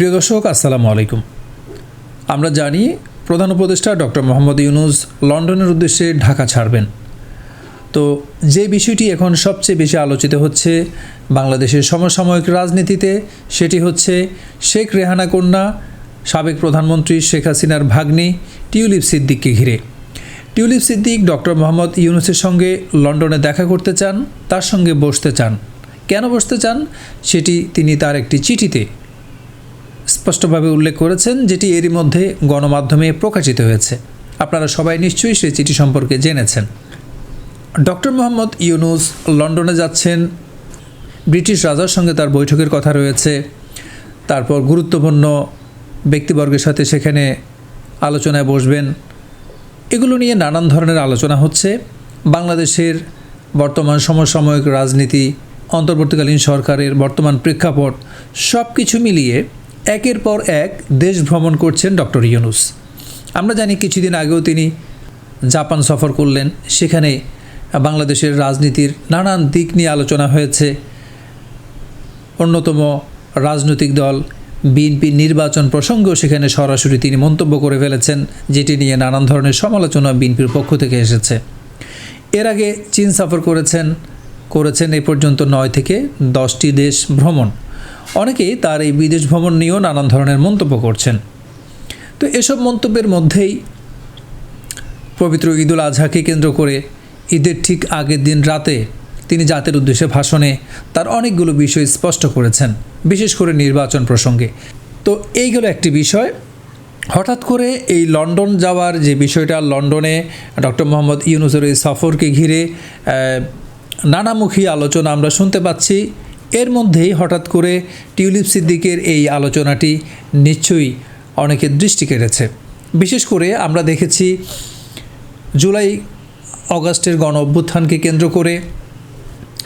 প্রিয় দর্শক, আসসালামু আলাইকুম। আমরা জানি প্রধান উপদেষ্টা ডক্টর মোহাম্মদ ইউনুস লন্ডনের উদ্দেশ্যে ঢাকা ছাড়বেন। তো যে বিষয়টি এখন সবচেয়ে বেশি আলোচিত হচ্ছে বাংলাদেশের সমসাময়িক রাজনীতিতে, সেটি হচ্ছে শেখ রেহানা কন্যা, সাবেক প্রধানমন্ত্রী শেখ হাসিনার ভাগ্নি টিউলিপ সিদ্দিককে ঘিরে। টিউলিপ সিদ্দিক ডক্টর মোহাম্মদ ইউনুসের সঙ্গে লন্ডনে দেখা করতে চান, তার সঙ্গে বসতে চান। কেন বসতে চান? সেটি তিনি তার একটি চিঠিতে স্পষ্টভাবে উল্লেখ করেছেন, যেটি এরই মধ্যে গণমাধ্যমে প্রকাশিত হয়েছে। আপনারা সবাই নিশ্চয়ই সেই চিঠি সম্পর্কে জেনেছেন। ডক্টর মোহাম্মদ ইউনুস লন্ডনে যাচ্ছেন। ব্রিটিশ রাজার সঙ্গে তার বৈঠকের কথা রয়েছে। তারপর গুরুত্বপূর্ণ ব্যক্তিবর্গের সাথে সেখানে আলোচনায় বসবেন। এগুলো নিয়ে নানান ধরনের আলোচনা হচ্ছে। বাংলাদেশের বর্তমান সমসাময়িক রাজনীতি, অন্তর্বর্তীকালীন সরকারের বর্তমান প্রেক্ষাপট সব কিছু মিলিয়ে একের পর এক দেশ ভ্রমণ করছেন ডক্টর ইউনুস। আমরা জানি কিছুদিন আগেও তিনি জাপান সফর করলেন। সেখানে বাংলাদেশের রাজনীতির নানান দিক নিয়ে আলোচনা হয়েছে। অন্যতম রাজনৈতিক দল বিএনপির নির্বাচন প্রসঙ্গেও সেখানে সরাসরি তিনি মন্তব্য করে ফেলেছেন, যেটি নিয়ে নানান ধরনের সমালোচনা বিএনপির পক্ষ থেকে এসেছে। এর আগে চীন সফর করেছেন করেছেন এ পর্যন্ত নয় থেকে দশটি দেশ ভ্রমণ। অনেকেই তার এই বিদেশ ভ্রমণ নিয়েও নানান ধরনের মন্তব্য করছেন। তো এসব মন্তব্যের মধ্যেই পবিত্র ঈদুল আজহাকে কেন্দ্র করে ঈদের ঠিক আগের দিন রাতে তিনি জাতির উদ্দেশ্যে ভাষণে তার অনেকগুলো বিষয় স্পষ্ট করেছেন, বিশেষ করে নির্বাচন প্রসঙ্গে। তো এইগুলো একটি বিষয়। হঠাৎ করে এই লন্ডন যাওয়ার যে বিষয়টা, লন্ডনে ডক্টর মোহাম্মদ ইউনুসের এই সফরকে ঘিরে নানামুখী আলোচনা আমরা শুনতে পাচ্ছি। এর মধ্যেই হঠাৎ করে টিউলিপ সিদ্দিকের এই আলোচনাটি নিশ্চয়ই অনেকের দৃষ্টি কেড়েছে। বিশেষ করে আমরা দেখেছি জুলাই অগাস্টের গণ অভ্যুত্থানকে কেন্দ্র করে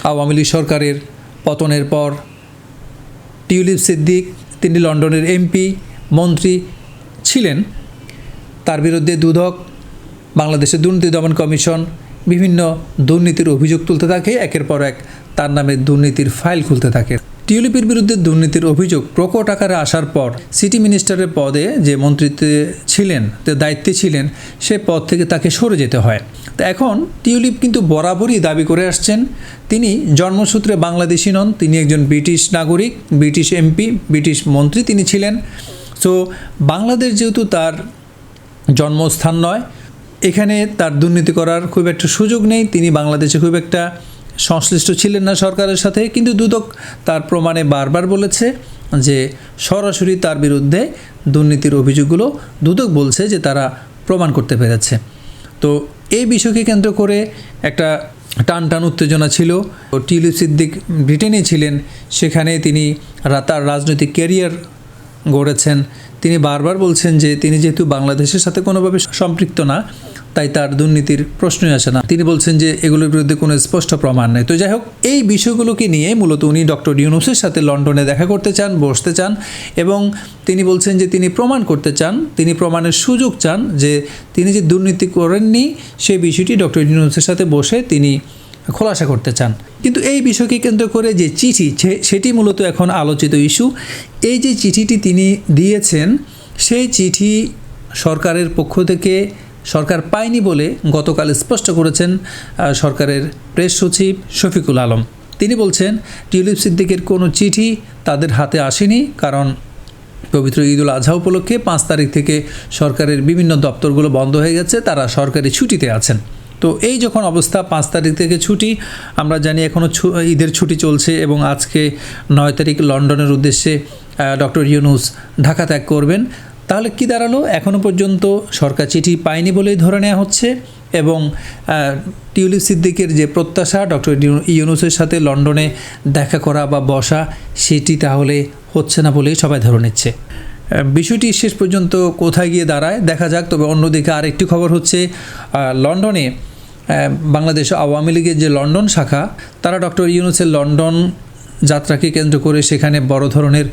আওয়ামী লীগ সরকারের পতনের পর টিউলিপ সিদ্দিক, তিনি লন্ডনের এমপি, মন্ত্রী ছিলেন। তার বিরুদ্ধে দুদক, বাংলাদেশের দুর্নীতি দমন কমিশন, বিভিন্ন দুর্নীতির অভিযোগ তুলতে থাকে। একের পর এক তার নামে দুর্নীতির ফাইল খুলতে থাকে। টিউলিপের বিরুদ্ধে দুর্নীতির অভিযোগ প্রকট আকারে আসার পর সিটি মিনিস্টারের পদে যে মন্ত্রিত্বে ছিলেন দায়িত্বে ছিলেন, সে পদ থেকে তাকে সরে যেতে হয়। তো এখন টিউলিপ কিন্তু বরাবরই দাবি করে আসছেন, তিনি জন্মসূত্রে বাংলাদেশি নন, তিনি একজন ব্রিটিশ নাগরিক, ব্রিটিশ এমপি, ব্রিটিশ মন্ত্রী তিনি ছিলেন। সো বাংলাদেশ যেহেতু তার জন্মস্থান নয়, এখানে তার দুর্নীতি করার খুব একটা সুযোগ নেই, তিনি বাংলাদেশে খুব একটা সংশ্লিষ্ট ছিলেন না সরকারের সাথে, কিন্তু দুদক তার প্রমাণে বারবার বলেছে যে সরাসরি তার বিরুদ্ধে দুর্নীতির অভিযোগগুলো দুদক বলছে যে তারা প্রমাণ করতে পেরেছে। তো এই বিষয়কে কেন্দ্র করে একটা টান টান উত্তেজনা ছিল। টিউলিপ সিদ্দিক ব্রিটেনে ছিলেন, সেখানে তিনি তার রাজনৈতিক ক্যারিয়ার গড়েছেন। তিনি বারবার বলছেন যে তিনি যেহেতু বাংলাদেশের সাথে কোনোভাবে সম্পৃক্ত না তাই তার দুর্নীতির প্রশ্নই আসে না। তিনি বলছেন যে এগুলোর বিরুদ্ধে কোনো স্পষ্ট প্রমাণ নেই। তো যাই হোক, এই বিষয়গুলোকে নিয়ে মূলত উনি ডক্টর ইউনুসের সাথে লন্ডনে দেখা করতে চান, বসতে চান এবং তিনি বলছেন যে তিনি প্রমাণ করতে চান, তিনি প্রমাণের সুযোগ চান যে তিনি যে দুর্নীতি করেননি সেই বিষয়টি ডক্টর ইউনুসের সাথে বসে তিনি খোলাসা করতে চান। কিন্তু এই বিষয়কে কেন্দ্র করে যে চিঠি সেটি মূলত এখন আলোচিত ইস্যু। এই যে চিঠিটি তিনি দিয়েছেন, সেই চিঠি সরকারের পক্ষ থেকে সরকার পায়নি বলে গতকাল স্পষ্ট করেছেন সরকারের প্রেস সচিব শফিকুল আলম। তিনি বলছেন, টিউলিপ সিদ্দিকের কোনো চিঠি তাদের হাতে আসেনি কারণ পবিত্র ঈদুল আজহা উপলক্ষে পাঁচ তারিখ থেকে সরকারের বিভিন্ন দপ্তরগুলো বন্ধ হয়ে গেছে, তারা সরকারি ছুটিতে আছেন। তো এই যখন অবস্থা, পাঁচ তারিখ থেকে ছুটি, আমরা জানি এখনও ঈদের ছুটি চলছে এবং আজকে নয় তারিখ লন্ডনের উদ্দেশ্যে ডক্টর ইউনুস ঢাকা ত্যাগ করবেন। তাহলে কি দাঁড়াল? এখনও পর্যন্ত সরকার চিঠি পায়নি বলেই ধরে নেওয়া হচ্ছে এবং টিউলিপ সিদ্দিকের যে প্রত্যাশা, ডক্টর ইউনুসের সাথে লন্ডনে দেখা করা বা বসা, সেটি তাহলে হচ্ছে না বলেই সবাই ধরে নিচ্ছে। বিষয়টি শেষ পর্যন্ত কোথায় গিয়ে দাঁড়ায় দেখা যাক, তবে অন্যদিকে আরেকটি খবর হচ্ছে লন্ডনে বাংলাদেশ আওয়ামী লীগের যে লন্ডন শাখা, তারা ডক্টর ইউনুসের লন্ডন যাত্রাকে কেন্দ্র করে সেখানে বড় ধরনের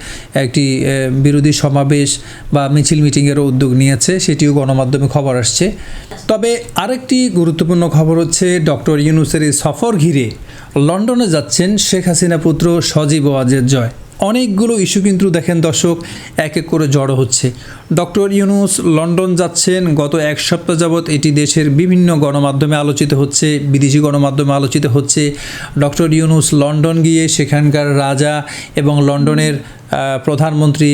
একটি বিরোধী সমাবেশ বা মিছিল মিটিংয়েরও উদ্যোগ নিয়েছে, সেটিও গণমাধ্যমে খবর আসছে। তবে আরেকটি গুরুত্বপূর্ণ খবর হচ্ছে, ডক্টর ইউনুসের সফর ঘিরে লন্ডনে যাচ্ছেন শেখ হাসিনা পুত্র সজীব ওয়াজের জয়। অনেকগুলো ইস্যু কিন্তু দেখেন দর্শক, এক এক করে জড়ো হচ্ছে। ডক্টর ইউনুস লন্ডন যাচ্ছেন, গত এক সপ্তাহ যাবৎ এটি দেশের বিভিন্ন গণমাধ্যমে আলোচিত হচ্ছে, বিদেশি গণমাধ্যমে আলোচিত হচ্ছে। ডক্টর ইউনুস লন্ডন গিয়ে সেখানকার রাজা এবং লন্ডনের প্রধানমন্ত্রী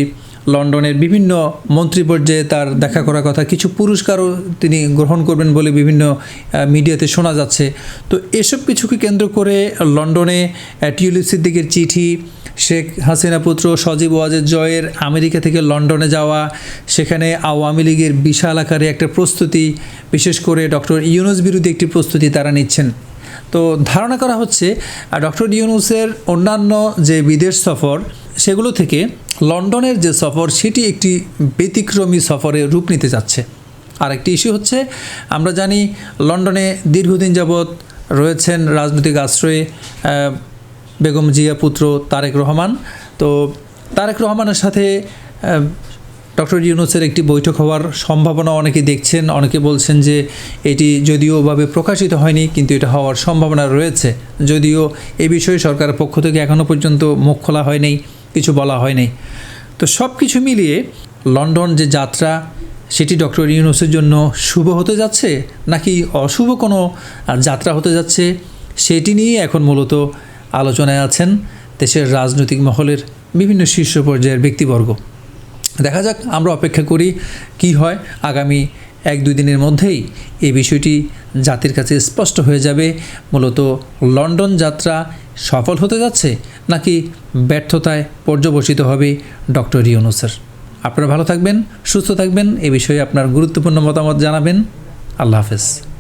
লন্ডনের বিভিন্ন মন্ত্রী পর্যায়ে তার দেখা করার কথা, কিছু পুরস্কারও তিনি গ্রহণ করবেন বলে বিভিন্ন মিডিয়াতে শোনা যাচ্ছে। তো এসব কিছুকে কেন্দ্র করে লন্ডনে টিউলিপ সিদ্দিকের চিঠি, শেখ হাসিনা পুত্র সজীব ওয়াজেদ জয়ের আমেরিকা থেকে লন্ডনে যাওয়া, সেখানে আওয়ামী লীগের বিশাল আকারে একটা প্রস্তুতি, বিশেষ করে ডক্টর ইউনুস বিরুদ্ধে একটি প্রস্তুতি তারা নিচ্ছেন। তো ধারণা করা হচ্ছে ডক্টর ইউনুসের অন্যান্য যে বিদেশ সফর সেগুলো থেকে লন্ডনের যে সফর, সেটি একটি ব্যতিক্রমী সফরে রূপ নিতে যাচ্ছে। আরেকটি ইস্যু হচ্ছে, আমরা জানি লন্ডনে দীর্ঘদিন যাবৎ রয়েছেন রাজনৈতিক আশ্রয়ে বেগম জিয়া পুত্র তারেক রহমান। তো তারেক রহমানের সাথে ডক্টর ইউনুসের একটি বৈঠক হওয়ার সম্ভাবনা অনেকে দেখছেন। অনেকে বলছেন যে এটি যদিও ওভাবে প্রকাশিত হয়নি, কিন্তু এটা হওয়ার সম্ভাবনা রয়েছে। যদিও এ বিষয়ে সরকারের পক্ষ থেকে এখনও পর্যন্ত মুখ খোলা হয়নি। কিছু বলা হয়নি। তো সব কিছু মিলিয়ে লন্ডন যে যাত্রা, সেটি ডক্টর ইউনুসের জন্য শুভ হতে যাচ্ছে নাকি অশুভ কোনো যাত্রা হতে যাচ্ছে, সেটি নিয়ে এখন মূলত আলোচনায় আছেন দেশের রাজনৈতিক মহলের বিভিন্ন শীর্ষ পর্যায়ের ব্যক্তিবর্গ। দেখা যাক আমরা অপেক্ষা করি কি হয় আগামী এক দুই দিনের মধ্যেই এই বিষয়টি জাতির কাছে স্পষ্ট হয়ে যাবে। মূলত লন্ডন যাত্রা সফল হতে যাচ্ছে নাকি ব্যর্থতায় পর্যবসিত হবে ডক্টর ইউনুসের? আপনারা ভালো থাকবেন, সুস্থ থাকবেন, এ বিষয়ে আপনার গুরুত্বপূর্ণ মতামত জানাবেন। আল্লাহ হাফেজ।